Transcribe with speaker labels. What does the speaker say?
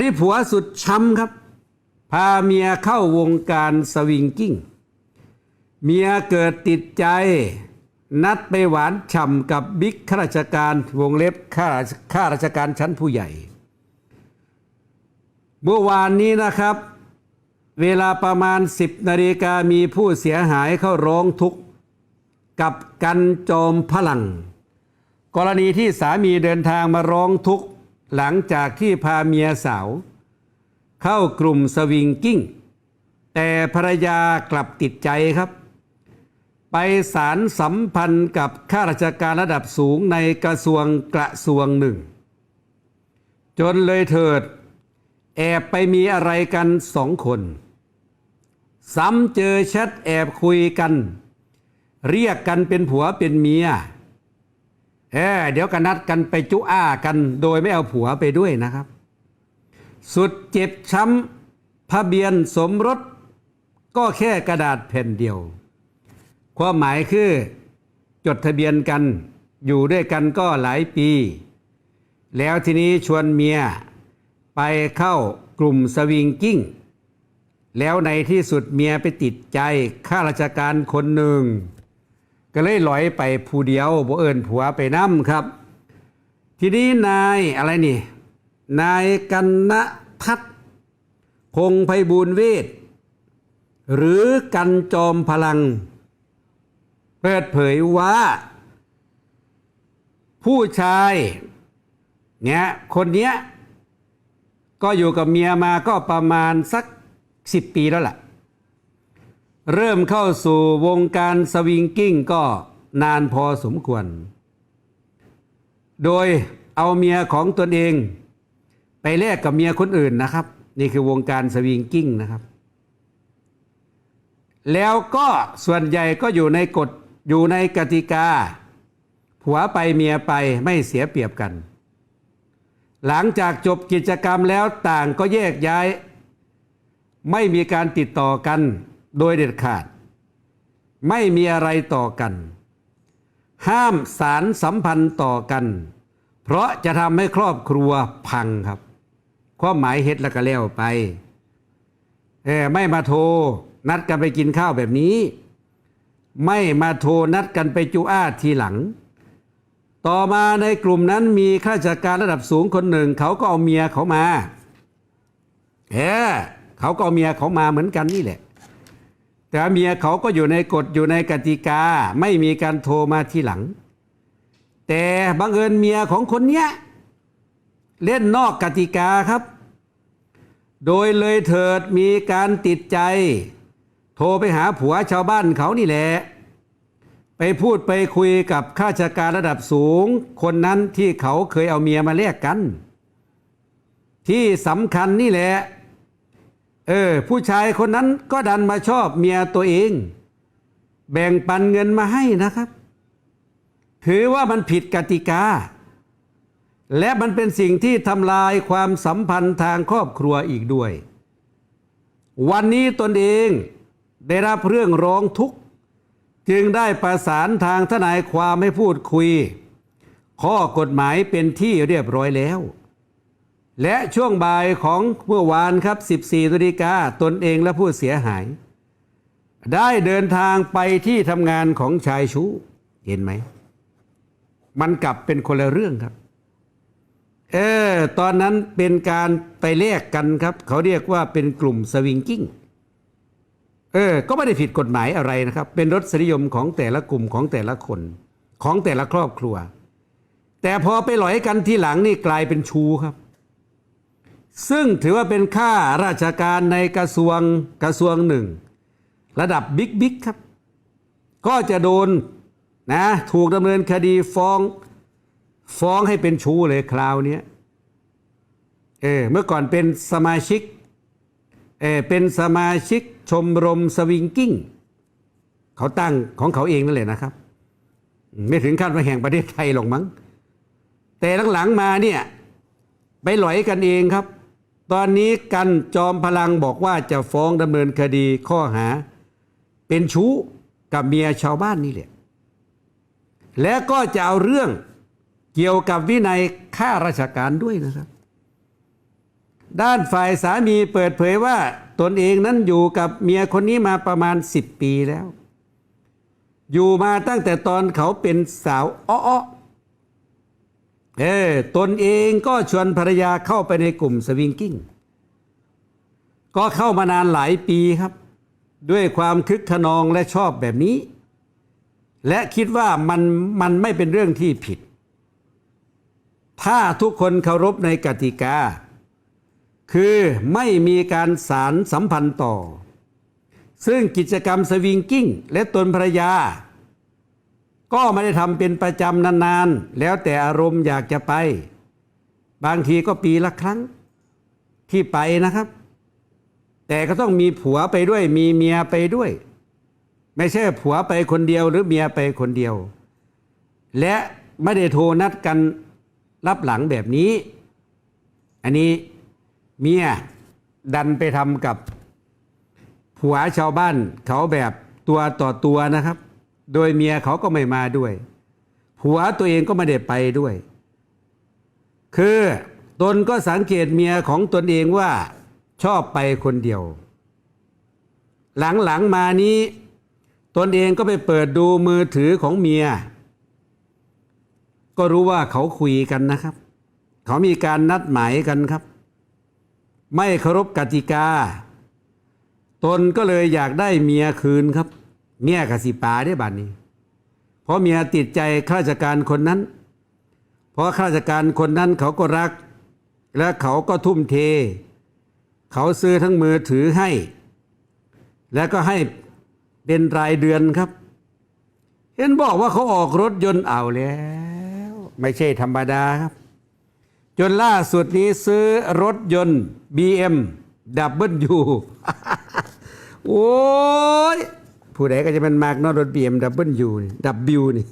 Speaker 1: นี่ผัวสุดช้ำครับ พาเมียเข้าวงการสวิงกิ้ง เมียเกิดติดใจ นัดไปหวานฉ่ำกับบิ๊กข้าราชการวงเล็บข้าข้าราชการชั้นผู้ใหญ่ เมื่อวานนี้นะครับ เวลาประมาณ 10นาฬิกามีผู้เสียหายเข้าร้องทุกข์กับกันจอมพลัง กรณีที่สามีเดินทางมาร้องทุกข์ หลังจากที่พาเมียสาว เข้ากลุ่มสวิงกิ้ง แต่ภรรยากลับติดใจครับ ไปสารสัมพันธ์กับข้าราชการระดับสูงในกระทรวงกระทรวงหนึ่ง จนเลยเถิด แอบไปมีอะไรกันสองคน ซ้ำเจอแชทแอบคุยกัน เรียกกันเป็นผัวเป็นเมีย เออเดี๋ยวกันนัดกันไปจุอ้ากันโดยไม่เอาผัวไปด้วยนะครับ สุดเจ็บช้ำทะเบียนสมรสก็แค่กระดาษแผ่นเดียว ความหมายคือจดทะเบียนกันอยู่ด้วยกันก็หลายปี แล้วทีนี้ชวนเมียไปเข้ากลุ่มสวิงกิ้ง แล้วในที่สุดเมียไปติดใจข้าราชการคนหนึ่ง ก็เลยลอยไปผู้เดียวบ่เอิญผัวไปน้ำครับ ทีนี้นายอะไรนี่ นายกันณทัศน์พงไพบูลเวทหรือกันจอมพลัง เปิดเผยว่า ผู้ชายเนี่ยคนเนี้ยก็อยู่กับเมียมาก็ประมาณสักสิบปีแล้วล่ะ เริ่มเข้าสู่วงการสวิงกิ้งก็นานพอสมควร โดยเอาเมียของตนเอง ไปแลกกับเมียคนอื่นนะครับ นี่คือวงการสวิงกิ้งนะครับ แล้วก็ส่วนใหญ่ก็อยู่ในกฎอยู่ในกติกา ผัวไปเมียไปไม่เสียเปรียบกัน หลังจากจบกิจกรรมแล้วต่างก็แยกย้าย ไม่มีการติดต่อกัน โดยเด็ดขาด ไม่มีอะไรต่อกัน ห้ามสารสัมพันธ์ต่อกัน เพราะจะทำให้ครอบครัวพังครับความหมายเฮ็ดแล้วก็แล้วไปเออไม่มาโทร นัดกันไปกินข้าวแบบนี้ ไม่มาโทรนัดกันไปจุอาทีหลัง ต่อมาในกลุ่มนั้นมีข้าราชการระดับสูงคนหนึ่ง เขาก็เอาเมียเขามาเออเขาก็เอาเมียเขามาเหมือนกันนี่แหละ แต่เมียเขาก็อยู่ในกฎอยู่ในกติกา ไม่มีการโทรมาทีหลัง แต่บังเอิญเมียของคนเนี้ยเล่นนอกกติกาครับ โดยเลยเถิดมีการติดใจ โทรไปหาผัวชาวบ้านเขานี่แหละ ไปพูดไปคุยกับข้าราชการระดับสูง คนนั้นที่เขาเคยเอาเมียมาแลกกัน ที่สำคัญนี่แหละ เออผู้ชายคนนั้นก็ดันมาชอบเมียตัวเอง แบ่งปันเงินมาให้นะครับ ถือว่ามันผิดกติกา และมันเป็นสิ่งที่ทำลายความสัมพันธ์ทางครอบครัวอีกด้วย วันนี้ตนเองได้รับเรื่องร้องทุกข์ จึงได้ประสานทางทนายความให้พูดคุย ข้อกฎหมายเป็นที่เรียบร้อยแล้ว และช่วงบ่ายของเมื่อวานครับ 14นาฬิกาตนเองและผู้เสียหาย ได้เดินทางไปที่ทำงานของชายชู้เห็นไหม มันกลับเป็นคนละเรื่องครับ เออ ตอนนั้นเป็นการไปแลกกันครับ เขาเรียกว่าเป็นกลุ่มสวิงกิ้งเออ ก็ไม่ได้ผิดกฎหมายอะไรนะครับ เป็นรสนิยมของแต่ละกลุ่มของแต่ละคน ของแต่ละครอบครัว แต่พอไปหลอยกันที่หลังนี่กลายเป็นชูครับ ซึ่งถือว่าเป็นข้าราชการในกระทรวงกระทรวงหนึ่ง ระดับบิ๊กบิ๊กครับ ก็จะโดนนะถูกดำเนินคดีฟ้องฟ้องให้เป็นชู้เลยคราวนี้เออเมื่อก่อนเป็นสมาชิกเออเป็นสมาชิกชมรมสวิงกิ้งเขาตั้งของเขาเองนั่นแหละนะครับ ไม่ถึงขั้นว่าแห่งประเทศไทยหรอกมั้ง แต่หลังๆมาเนี่ยไปหลอยกันเองครับ ตอนนี้กันจอมพลังบอกว่าจะฟ้องดำเนินคดีข้อหา เป็นชู้กับเมียชาวบ้านนี่แหละ และก็จะเอาเรื่องเกี่ยวกับวินัยข้าราชการด้วยนะครับ ด้านฝ่ายสามีเปิดเผยว่าตนเองนั้นอยู่กับเมียคนนี้มาประมาณ 10 ปีแล้ว อยู่มาตั้งแต่ตอนเขาเป็นสาวอ้อ เออตนเองก็ชวนภรรยาเข้าไปในกลุ่มสวิงกิ้ง ก็เข้ามานานหลายปีครับ ด้วยความคึกขนองและชอบแบบนี้ และคิดว่ามันมันไม่เป็นเรื่องที่ผิด ถ้าทุกคนเคารพในกติกา คือไม่มีการสารสัมพันธ์ต่อ ซึ่งกิจกรรมสวิงกิ้ง และตนภรรยา ก็ไม่ได้ทำเป็นประจำนานๆ แล้วแต่อารมณ์อยากจะไป บางทีก็ปีละครั้งที่ไปนะครับ แต่ก็ต้องมีผัวไปด้วย มีเมียไปด้วย ไม่ใช่ผัวไปคนเดียวหรือเมียไปคนเดียว และไม่ได้โทรนัดกันรับหลังแบบนี้ อันนี้เมียดันไปทำกับผัวชาวบ้านเขาแบบตัวต่อตัวนะครับ โดยเมียเขาก็ไม่มาด้วยผัวตัวเองก็ไม่ได้ไปด้วย คือตนก็สังเกตเมียของตนเองว่าชอบไปคนเดียว หลังๆมานี้ ตนเองก็ไปเปิดดูมือถือของเมีย ก็รู้ว่าเขาคุยกันนะครับ เขามีการนัดหมายกันครับ ไม่เคารพกติกา ตนก็เลยอยากได้เมียคืนครับ เมียกสิปาได้บัดนี้ เพราะเมียติดใจข้าราชการคนนั้น เพราะข้าราชการคนนั้นเขาก็รัก และเขาก็ทุ่มเท เขาซื้อทั้งมือถือให้ แล้วก็ให้เป็นรายเดือนครับ เห็นบอกว่าเขาออกรถยนต์เอาแล้ว ไม่ใช่ธรรมดาครับ จนล่าสุดนี้ซื้อรถยนต์ BM ดับเบิลยูโอ้ย ผู้ใดก็จะเป็นมากนอะรถเบียมดับเบิลยูดับบิวนี่